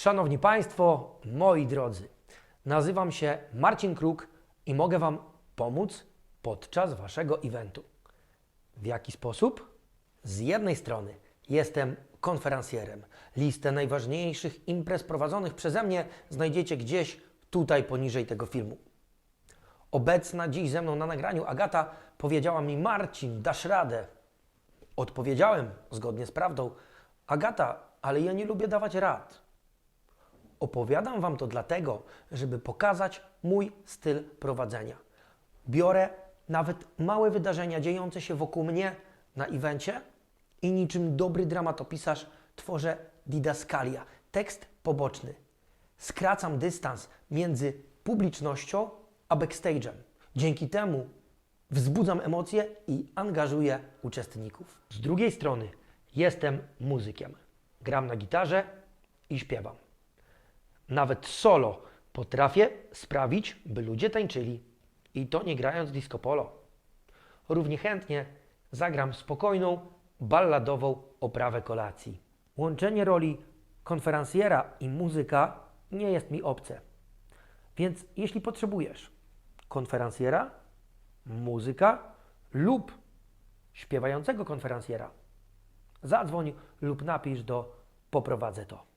Szanowni Państwo, moi drodzy, nazywam się Marcin Kruk i mogę Wam pomóc podczas Waszego eventu. W jaki sposób? Z jednej strony jestem konferencjerem. Listę najważniejszych imprez prowadzonych przeze mnie znajdziecie gdzieś tutaj poniżej tego filmu. Obecna dziś ze mną na nagraniu Agata powiedziała mi: Marcin, dasz radę. Odpowiedziałem zgodnie z prawdą: Agata, ale ja nie lubię dawać rad. Opowiadam Wam to dlatego, żeby pokazać mój styl prowadzenia. Biorę nawet małe wydarzenia dziejące się wokół mnie na evencie i niczym dobry dramatopisarz tworzę didaskalia, tekst poboczny. Skracam dystans między publicznością a backstage'em. Dzięki temu wzbudzam emocje i angażuję uczestników. Z drugiej strony jestem muzykiem. Gram na gitarze i śpiewam. Nawet solo potrafię sprawić, by ludzie tańczyli. I to nie grając disco polo. Równie chętnie zagram spokojną, balladową oprawę kolacji. Łączenie roli konferencjera i muzyka nie jest mi obce. Więc jeśli potrzebujesz konferencjera, muzyka lub śpiewającego konferencjera, zadzwoń lub napisz do poprowadzę to.